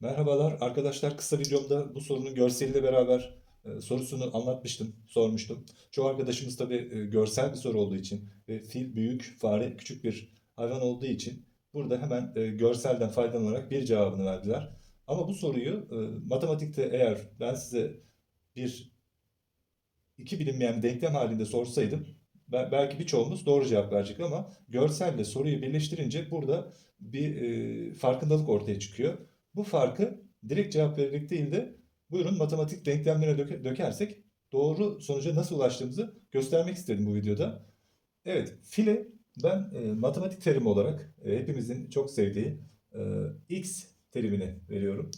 Merhabalar arkadaşlar kısa videomda bu sorunun görseliyle beraber e, sorusunu anlatmıştım, sormuştum. Çoğu arkadaşımız tabii e, görsel bir soru olduğu için ve fil büyük, fare küçük bir hayvan olduğu için burada hemen e, görselden faydalanarak bir cevabını verdiler. Ama bu soruyu e, matematikte eğer ben size bir iki bilinmeyen denklem halinde sorsaydım be- belki birçoğumuz doğru cevap verecek ama görselle soruyu birleştirince burada bir e, farkındalık ortaya çıkıyor. Bu farkı direkt cevap vererek değil de buyurun matematik denklemlere döke- dökersek doğru sonuca nasıl ulaştığımızı göstermek istedim bu videoda. Evet, file ben e, matematik terimi olarak e, hepimizin çok sevdiği e, x terimini veriyorum.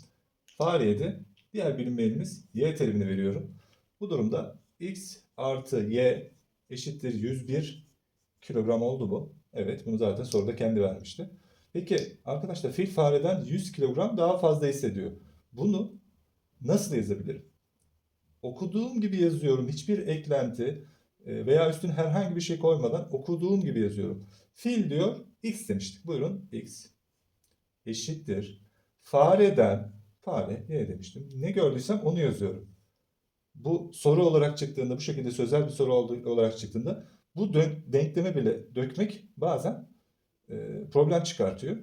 Fareye de diğer bilinmeyenimiz y terimini veriyorum. Bu durumda x artı y eşittir 101 kilogram oldu bu. Evet, bunu zaten soruda kendi vermişti. Peki arkadaşlar fil fareden 100 kilogram daha fazla hissediyor. Bunu nasıl yazabilirim? Okuduğum gibi yazıyorum. Hiçbir eklenti e, veya üstüne herhangi bir şey koymadan okuduğum gibi yazıyorum. Fil diyor x demiştik. Buyurun x eşittir. Fareden fare y demiştim. Ne gördüysem onu yazıyorum. Bu soru olarak çıktığında bu şekilde sözel bir soru olarak çıktığında bu denkleme bile dökmek bazen problem çıkartıyor.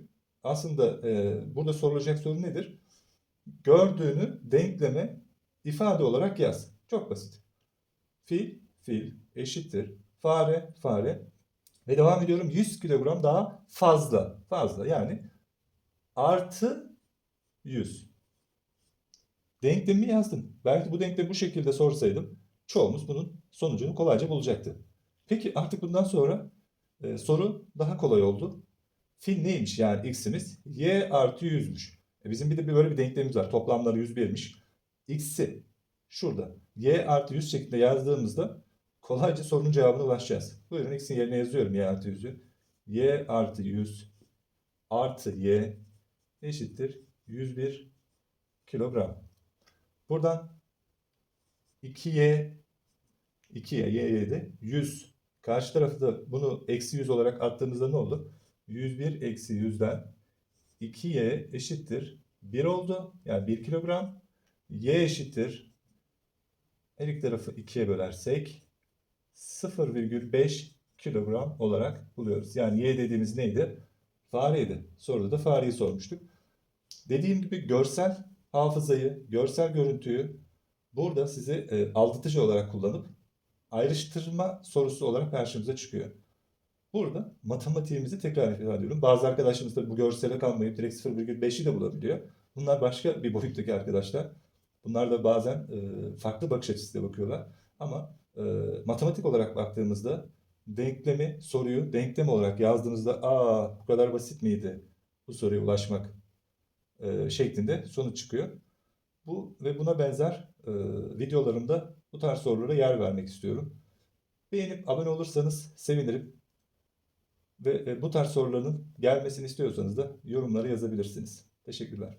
Aslında e, burada sorulacak soru nedir? Gördüğünü denkleme ifade olarak yaz. Çok basit. Fil, fil eşittir. Fare, fare. Ve devam ediyorum. 100 kilogram daha fazla. Fazla yani artı 100. Denklemi yazdım. Belki bu denklemi bu şekilde sorsaydım çoğumuz bunun sonucunu kolayca bulacaktı. Peki artık bundan sonra e, soru daha kolay oldu. Fil neymiş yani x'imiz? y artı 100'müş. E bizim bir de böyle bir denklemimiz var. Toplamları 101'miş. x'i şurada y artı 100 şeklinde yazdığımızda kolayca sorunun cevabına ulaşacağız. Buyurun x'in yerine yazıyorum y artı 100'ü. y artı 100 artı y eşittir 101 kilogram. Buradan 2y 2'ye y'ye de 100. Karşı tarafı da bunu eksi 100 olarak attığımızda ne oldu? 101 eksi 100'den 2y eşittir 1 oldu. Yani 1 kilogram. y eşittir her iki tarafı 2'ye bölersek 0,5 kilogram olarak buluyoruz. Yani y dediğimiz neydi? Fareydi. Soruda da fareyi sormuştuk. Dediğim gibi görsel hafızayı, görsel görüntüyü burada size e, aldatıcı olarak kullanıp ayrıştırma sorusu olarak karşımıza çıkıyor. Burada matematiğimizi tekrar ediyorum. Bazı arkadaşlarımız da bu görsele kalmayıp direkt 0,5'i de bulabiliyor. Bunlar başka bir boyuttaki arkadaşlar. Bunlar da bazen e, farklı bakış açısıyla bakıyorlar. Ama e, matematik olarak baktığımızda denklemi, soruyu denklem olarak yazdığınızda aa bu kadar basit miydi bu soruya ulaşmak e, şeklinde sonuç çıkıyor. Bu ve buna benzer e, videolarımda bu tarz sorulara yer vermek istiyorum. Beğenip abone olursanız sevinirim. Ve e, bu tarz soruların gelmesini istiyorsanız da yorumlara yazabilirsiniz. Teşekkürler.